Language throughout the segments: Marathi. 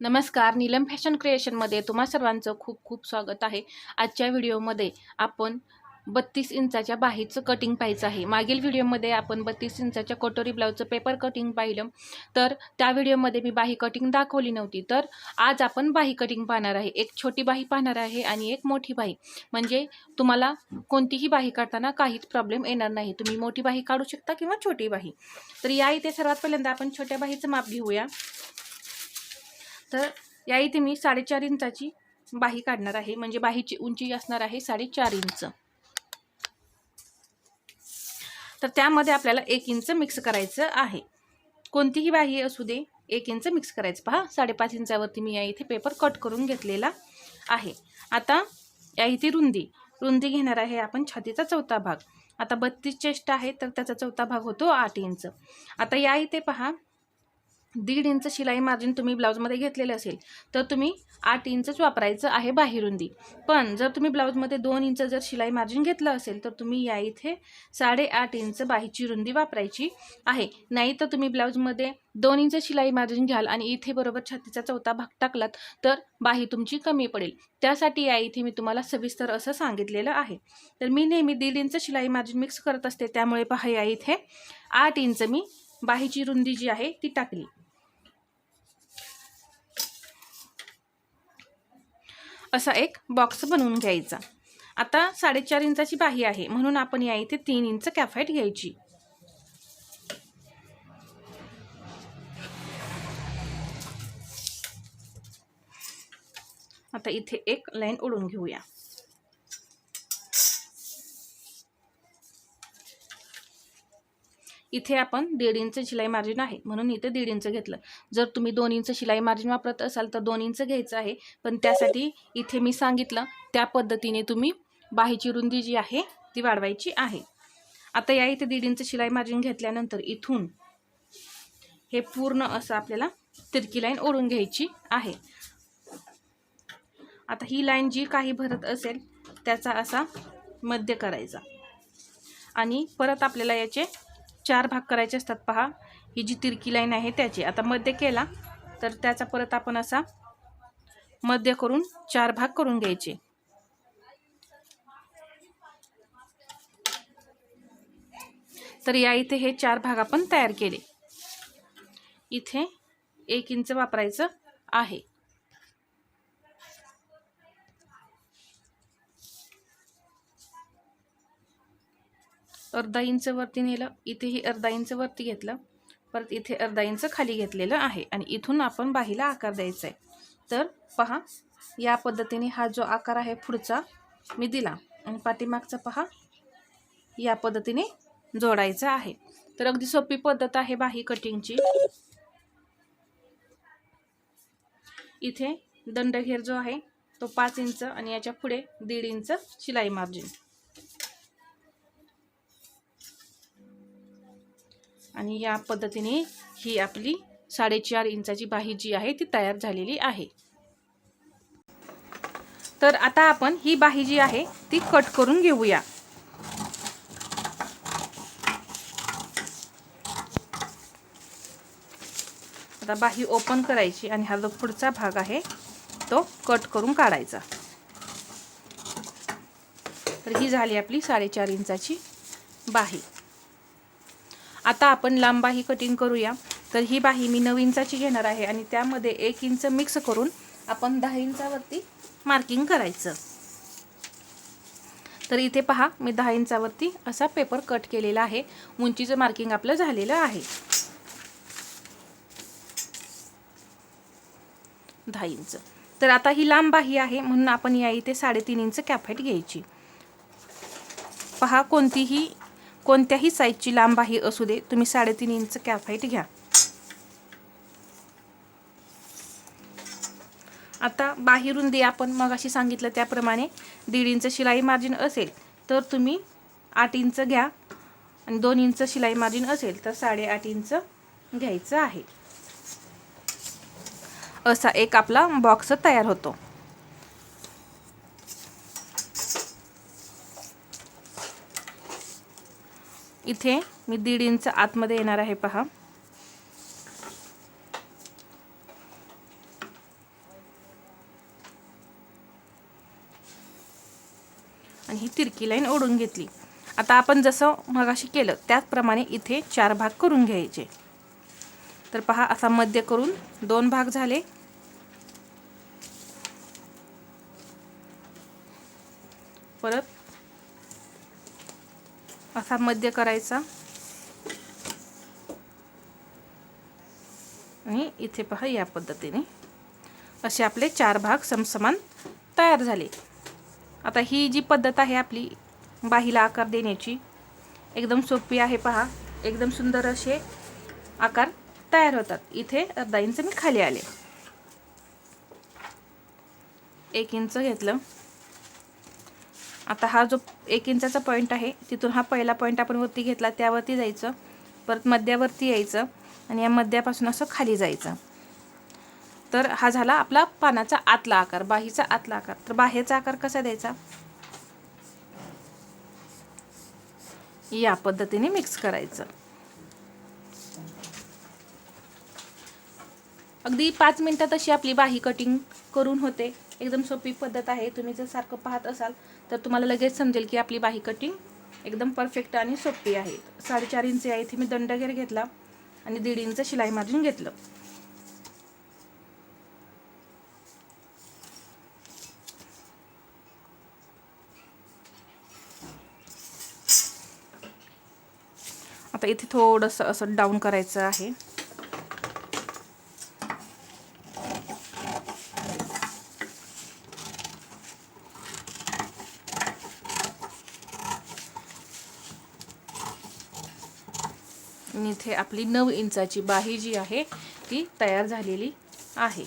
नमस्कार नीलम फॅशन क्रिएशनमध्ये तुम्हा सर्वांचं खूप खूप स्वागत आहे. आजच्या व्हिडिओमध्ये आपण बत्तीस इंचाच्या बाहीचं कटिंग पाहायचं आहे. मागील व्हिडिओमध्ये आपण बत्तीस इंचाच्या कटोरी ब्लाऊजचं पेपर कटिंग पाहिलं. तर त्या व्हिडिओमध्ये मी बाही कटिंग दाखवली नव्हती. तर आज आपण बाही कटिंग पाहणार आहे. एक छोटी बाही पाहणार आहे आणि एक मोठी बाही. म्हणजे तुम्हाला कोणतीही बाही काढताना काहीच प्रॉब्लेम येणार नाही. तुम्ही मोठी बाही काढू शकता किंवा छोटी बाही. तर या इथे सर्वात पहिल्यांदा आपण छोट्या बाहीचं माप घेऊया. तर या इथे मी साडेचार इंचाची बाही काढणार आहे. म्हणजे बाहीची उंची असणार आहे साडेचार इंच. तर त्यामध्ये आपल्याला एक इंच मिक्स करायचं आहे. कोणतीही बाही असू दे एक इंच मिक्स करायचं. पहा साडेपाच इंचावरती मी या इथे पेपर कट करून घेतलेला आहे. आता या इथे रुंदी. रुंदी घेणार आहे आपण छातीचा चौथा भाग. आता बत्तीस चेस्ट आहे तर त्याचा चौथा भाग होतो आठ इंच. आता या इथे पहा दीड इंच शिलाई मार्जिन तुम्ही ब्लाऊजमध्ये घेतलेले असेल तर तुम्ही आठ इंचच वापरायचं आहे बाहेरुंदी. पण जर तुम्ही ब्लाऊजमध्ये दोन इंच जर शिलाई मार्जिन घेतलं असेल तर तुम्ही या इथे साडेआठ इंच बाहीची रुंदी वापरायची आहे. नाही तर तुम्ही ब्लाऊजमध्ये दोन इंच शिलाई मार्जिन घ्याल आणि इथे बरोबर छातीचा चौथा भाग टाकलात तर बाही तुमची कमी पडेल. त्यासाठी या इथे मी तुम्हाला सविस्तर असं सांगितलेलं आहे. तर मी नेहमी दीड इंच शिलाई मार्जिन मिक्स करत असते त्यामुळे पहा या इथे आठ इंच मी बाहीची रुंदी जी आहे ती टाकली. असा एक बॉक्स बनवून घ्यायचा. आता साडेचार इंचाची बाही आहे. म्हणून आपण या इथे तीन इंच कॅफाईट घ्यायची. आता इथे एक लाईन ओढून घेऊया. इथे आपण दीड इंच शिलाई मार्जिन आहे. म्हणून इथे दीड इंच घेतलं. जर तुम्ही दोन इंच शिलाई मार्जिन वापरत असाल तर दोन इंच घ्यायचं आहे. पण त्यासाठी इथे मी सांगितलं त्या पद्धतीने तुम्ही बाहीची रुंदी जी आहे ती वाढवायची आहे. आता या इथे दीड इंच शिलाई मार्जिन घेतल्यानंतर इथून हे पूर्ण असं आपल्याला तिरकी लाईन ओढून घ्यायची आहे. आता ही लाईन जी काही भरत असेल त्याचा असा मध्य करायचा. आणि परत आपल्याला याचे चार भाग करायचे असतात पहा. ही जी तिरकी लाईन आहे त्याची. आता मध्य केला तर त्याचा परत आपण असा मध्य करून चार भाग करून घ्यायचे. तर या इथे हे चार भाग आपण तयार केले. इथे एक इंच वापरायचं आहे. अर्धा इंच वरती नेलं इथेही अर्धा इंच वरती घेतलं परत इथे अर्धा इंच खाली घेतलेलं आहे आणि इथून आपण बाहीला आकार द्यायचा आहे तर पहा या पद्धतीने हा जो आकार आहे पुढचा मी दिला आणि पाठीमागचा पहा या पद्धतीने जोडायचा आहे. तर अगदी सोपी पद्धत आहे बाही कटिंगची. इथे दंडघेर जो आहे तो पाच इंच आणि याच्यापुढे दीड इंच शिलाई मार्जिन. आणि या पद्धतीने ही आपली साडेचार इंचाची बाही जी आहे ती तयार झालेली आहे. तर आता आपण ही बाही जी आहे ती कट करून घेऊया. आता बाही ओपन करायची आणि हा जो पुढचा भाग आहे तो कट करून काढायचा. तर ही झाली आपली साडेचार इंचाची बाही. आता आपण लांब बाही कटिंग करूया. तर ही बाही मी नऊ इंचाची घेणार आहे आणि त्यामध्ये एक इंच मिक्स करून आपण दहा इंचावरती मार्किंग करायचं. तर इथे पहा मी दहा इंचावरती असा पेपर कट केलेला आहे. उंचीचं मार्किंग आपलं झालेलं आहे. दहा इंच. तर आता ही लांब बाही आहे म्हणून आपण या इथे साडेतीन इंच कॅफेट घ्यायची. पहा कोणतीही कोणत्याही साईजची लांबाही असू दे. तुम्ही साडेतीन इंच कॅफाईट घ्या. आता बाहेरून दे आपण मग अशी सांगितलं त्याप्रमाणे दीड इंच शिलाई मार्जिन असेल तर तुम्ही आठ इंच घ्या आणि दोन इंच शिलाई मार्जिन असेल तर साडेआठ इंच घ्यायचं आहे. असा एक आपला बॉक्स तयार होतो. इथे मी दीड इंच आतमध्ये येणार आहे पहा. आणि ही तिरकी लाईन ओढून घेतली. आता आपण जसं मगाशी केलं त्याचप्रमाणे इथे चार भाग करून घ्यायचे. तर पहा असा मध्य करून दोन भाग झाले. परत असा मध्य करायचा. आणि इथे पहा या पद्धतीने. असे आपले चार भाग समसमान तयार झाले. आता ही जी पद्धत आहे आपली बाहीला आकार देण्याची एकदम सोपी आहे पहा. एकदम सुंदर असे आकार तयार होतात. इथे अर्धा इंच मी खाली आले. एक इंच घेतलं. आता हा जो एक इंचाचा पॉईंट आहे तिथून हा पहिला पॉईंट आपण वरती घेतला त्यावरती जायचं. परत मध्यावरती यायचं आणि या मध्यापासून असं खाली जायचं. तर हा झाला आपला पानाचा आतला आकार बाहीचा आतला आकार. तर बाहेरचा आकार कसा द्यायचा? या पद्धतीने मिक्स करायचं. अगदी पाच मिनटात अशी आपली बाही कटिंग करून होते. एकदम सोपी पद्धत आहे. तुम्ही जर सारखं पाहत असाल तर तुम्हाला लगेच समजेल की आपली बाही कटिंग एकदम परफेक्ट आणि सोपी आहे. साडेचार इंच आहे. इथे मी दंडगेर घेतला आणि दीड इंच शिलाई मार्जिन घेतलं. आता इथे थोडंसं असं डाऊन करायचं आहे. आणि इथे आपली नऊ इंचाची बाही जी आहे ती तयार झालेली आहे.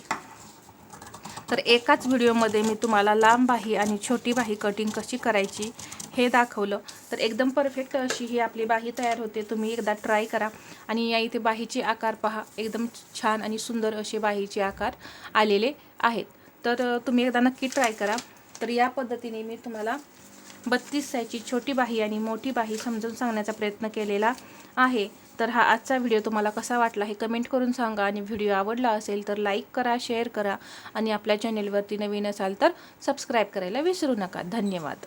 तर एकाच व्हिडिओमध्ये मी तुम्हाला लांब बाही आणि छोटी बाही कटिंग कशी करायची हे दाखवलं. तर एकदम परफेक्ट अशी ही आपली बाही तयार होते. तुम्ही एकदा ट्राय करा आणि या इथे बाहीचे आकार पहा. एकदम छान आणि सुंदर असे बाहीचे आकार आलेले आहेत. तर तुम्ही एकदा नक्की ट्राय करा. तर या पद्धतीने मी तुम्हाला बत्तीस सायची छोटी बाही आणि मोठी बाही समजून सांगण्याचा प्रयत्न केलेला आहे. तर हा आजचा व्हिडिओ तुम्हाला कसा वाटला हे कमेंट करून सांगा. आणि व्हिडिओ आवडला असेल तर लाईक करा शेअर करा. आणि आपल्या चॅनेलवरती नवीन असाल तर सबस्क्राईब करायला विसरू नका. धन्यवाद.